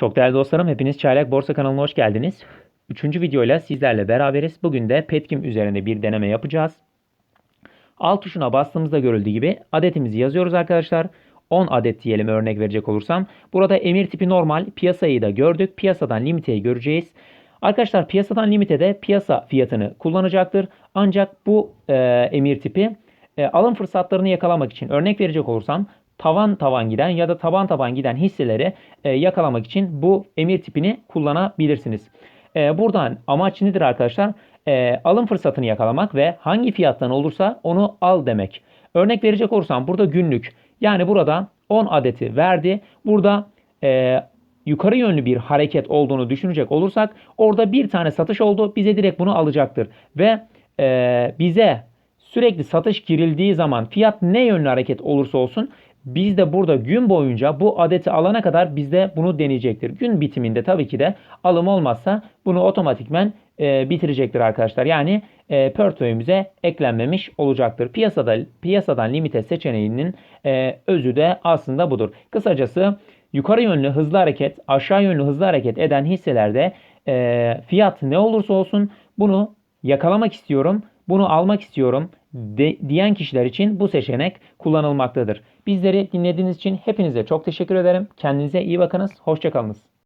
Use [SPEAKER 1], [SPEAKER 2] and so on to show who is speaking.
[SPEAKER 1] Çok değerli dostlarım, hepiniz Çaylak Borsa kanalına hoş geldiniz. Üçüncü videoyla sizlerle beraberiz. Bugün de Petkim üzerinde bir deneme yapacağız. Alt tuşuna bastığımızda görüldüğü gibi adetimizi yazıyoruz arkadaşlar. 10 adet diyelim örnek verecek olursam. Burada emir tipi normal, piyasayı da gördük. Piyasadan limiteyi göreceğiz. Arkadaşlar piyasadan limitede piyasa fiyatını kullanacaktır. Ancak bu e, emir tipi e, alım fırsatlarını yakalamak için örnek verecek olursam tavan tavan giden ya da taban taban giden hisseleri e, yakalamak için bu emir tipini kullanabilirsiniz. E, buradan amaç nedir arkadaşlar? E, alım fırsatını yakalamak ve hangi fiyattan olursa onu al demek. Örnek verecek olursam burada günlük yani burada 10 adeti verdi. Burada e, yukarı yönlü bir hareket olduğunu düşünecek olursak orada bir tane satış oldu. Bize direkt bunu alacaktır. Ve e, bize sürekli satış girildiği zaman fiyat ne yönlü hareket olursa olsun biz de burada gün boyunca bu adeti alana kadar bizde bunu deneyecektir. Gün bitiminde tabii ki de alım olmazsa bunu otomatikmen e, bitirecektir arkadaşlar. Yani e, portföyümüze eklenmemiş olacaktır. Piyasada piyasadan limite seçeneğinin e, özü de aslında budur. Kısacası yukarı yönlü hızlı hareket, aşağı yönlü hızlı hareket eden hisselerde e, fiyat ne olursa olsun bunu yakalamak istiyorum, bunu almak istiyorum de, diyen kişiler için bu seçenek kullanılmaktadır. Bizleri dinlediğiniz için hepinize çok teşekkür ederim. Kendinize iyi bakınız. Hoşçakalınız.